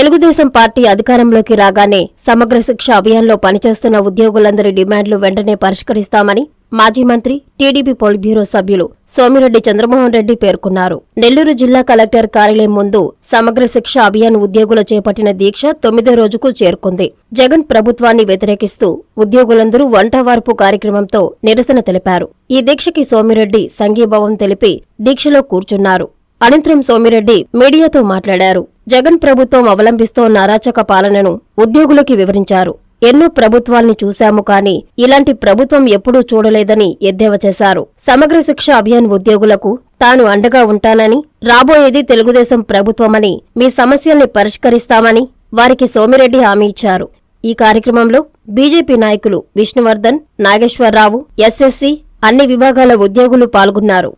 Telugu Desam party అధికారంలోకి రాగానే సమగ్ర శిక్ష అభియాన్లో పనిచేస్తున్న ఉద్యోగులందరి డిమాండ్లు వెంటనే పరిష్కరిస్తామని మాజీ మంత్రి టీడీపీ పోలిట్ బ్యూరో సభ్యులు సోమిరెడ్డి చంద్రమోహన్ రెడ్డి పేర్కొన్నారు. నెల్లూరు జిల్లా కలెక్టర్ కార్యాలయం ముందు సమగ్ర శిక్ష అభియాన్ ఉద్యోగులు చేపట్టిన దీక్ష తొమ్మిదో రోజుకు చేరుకుంది. జగన్ ప్రభుత్వాన్ని వ్యతిరేకిస్తూ ఉద్యోగులందరూ వంటవార్పు కార్యక్రమంతో నిరసన తెలిపారు. ఈ దీక్షకి సోమిరెడ్డి సంఘీభావం తెలిపి దీక్షలో కూర్చున్నారు. అనంతరం సోమిరెడ్డి మీడియాతో మాట్లాడారు. జగన్ ప్రభుత్వం అవలంబిస్తోన్న అరాచక పాలనను ఉద్యోగులకి వివరించారు. ఎన్నో ప్రభుత్వాల్ని చూశాము కానీ ఇలాంటి ప్రభుత్వం ఎప్పుడూ చూడలేదని ఎద్దేవా చేశారు. సమగ్ర శిక్ష అభియాన్ ఉద్యోగులకు తాను అండగా ఉంటానని రాబోయేది తెలుగుదేశం ప్రభుత్వమని మీ సమస్యల్ని పరిష్కరిస్తామని వారికి సోమిరెడ్డి హామీ ఇచ్చారు. ఈ కార్యక్రమంలో బీజేపీ నాయకులు విష్ణువర్ధన్ నాగేశ్వరరావు ఎస్ఎస్సి అన్ని విభాగాల ఉద్యోగులు పాల్గొన్నారు.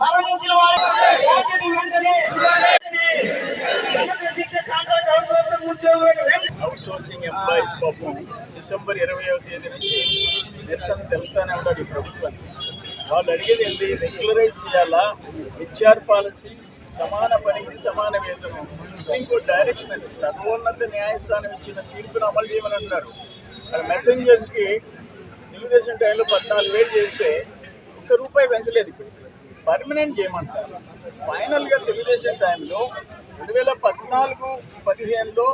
మరణించిన వారు వాటిని వెంటనే వెంటనే ఎంప్లాయీస్ పాపం డిసెంబర్ ఇరవైవ తేదీ నుంచి నిరసన తెలుపుతానే ఉన్నారు ఈ ప్రభుత్వానికి వాళ్ళు అడిగేది ఏంటి? రెగ్యులరైజ్ చేయాలా? హెచ్ఆర్ పాలసీ సమాన పనికి సమాన వేతనం ఇంకో డైరెక్షన్ అది. సర్వోన్నత న్యాయస్థానం ఇచ్చిన తీర్పును అమలు చేయమని అంటున్నారు. మెసెంజర్స్కి తెలుగుదేశం టైంలో పద్నాలుగు వేలు చేస్తే ఒక్క రూపాయి పెంచలేదు ఇప్పుడు. పర్మనెంట్ చేయమంటారు. ఫైనల్గా తెలుగుదేశం టైంలో రెండు వేల పద్నాలుగు పదిహేనులో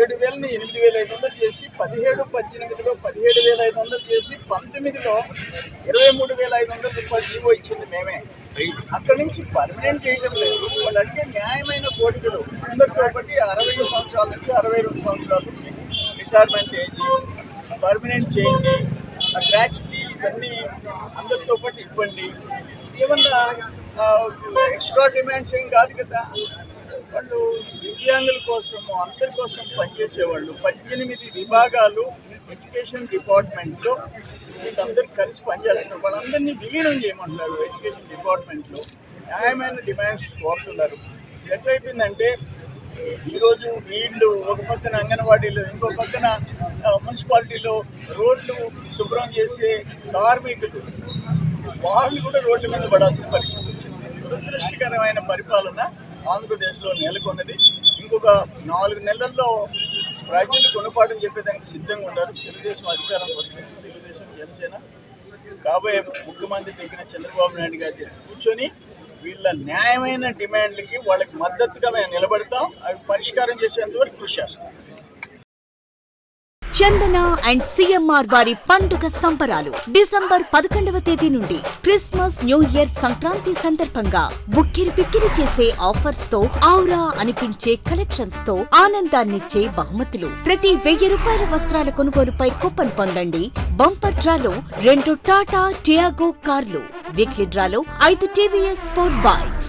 ఏడు వేలని ఎనిమిది వేల ఐదు వందలు చేసి పదిహేడు పద్దెనిమిదిలో పదిహేడు వేల ఐదు వందలు చేసి పంతొమ్మిదిలో ఇరవై మూడు వేల ఐదు వందల రూపాయలు జీవో ఇచ్చింది మేమే. అక్కడి నుంచి పర్మనెంట్ చేయడం లేదు. వాళ్ళు అడిగే న్యాయమైన కోరికలు అందరితో బట్టి అరవై సంవత్సరాల నుంచి అరవై రెండు సంవత్సరాలు రిటైర్మెంట్ ఏజ్ పర్మనెంట్ చేయండి. ఆ గ్రాట్యుటీ ఇవన్నీ అందరితో పాటు ఇవ్వండి. ఇదేమన్నా ఏమన్నా ఎక్స్ట్రా డిమాండ్స్ ఏం కాదు కదా. వాళ్ళు దివ్యాంగుల కోసం అందరి కోసం పనిచేసేవాళ్ళు. పద్దెనిమిది విభాగాలు ఎడ్యుకేషన్ డిపార్ట్మెంట్లో వీళ్ళందరూ కలిసి పనిచేస్తున్నారు. వాళ్ళందరినీ విలీనం చేయమంటున్నారు ఎడ్యుకేషన్ డిపార్ట్మెంట్లో. న్యాయమైన డిమాండ్స్ కోరుతున్నారు. ఎట్లయిపోయిందంటే ఈరోజు వీళ్ళు ఒక పక్కన అంగన్వాడీలో ఇంకో పక్కన మున్సిపాలిటీలో రోడ్లు శుభ్రం చేసే కార్మికులు. వాళ్ళు కూడా రోడ్ల మీద పడాల్సిన పరిస్థితి వచ్చింది. దురదృష్టకరమైన పరిపాలన ఆంధ్రప్రదేశ్లో నెలకొన్నది. ఇంకొక నాలుగు నెలల్లో ప్రజలు కొనుపాటం చెప్పేదానికి సిద్ధంగా ఉన్నారు. తెలుగుదేశం అధికారం వచ్చింది తెలుగుదేశం జనసేన. కాబోయే ముఖ్యమంత్రి దగ్గర చంద్రబాబు నాయుడు గారి కూర్చొని వీళ్ళ న్యాయమైన డిమాండ్లకి వాళ్ళకి మద్దతుగా మేము నిలబడతాం. అవి పరిష్కారం చేసేందుకు కృషి చేస్తాం. చందన అండ్ సిఎంఆర్ వారి పండుగ సంబరాలు డిసెంబర్ పదకొండవ తేదీ నుండి క్రిస్మస్ న్యూ ఇయర్ సంక్రాంతి సందర్భంగా బుక్కిరి పిక్కిరి చేసే ఆఫర్స్తో ఆవురా అనిపించే కలెక్షన్స్తో ఆనందాన్నిచ్చే బహుమతులు. ప్రతి వెయ్యి రూపాయల వస్త్రాల కొనుగోలుపై కూపన్ పొందండి బంపర్ డ్రాలో రెండు టాటా టియాగో కార్లు వీక్లీ డ్రాలో ఐదు టీవీఎస్ స్పోర్ట్ బైక్స్.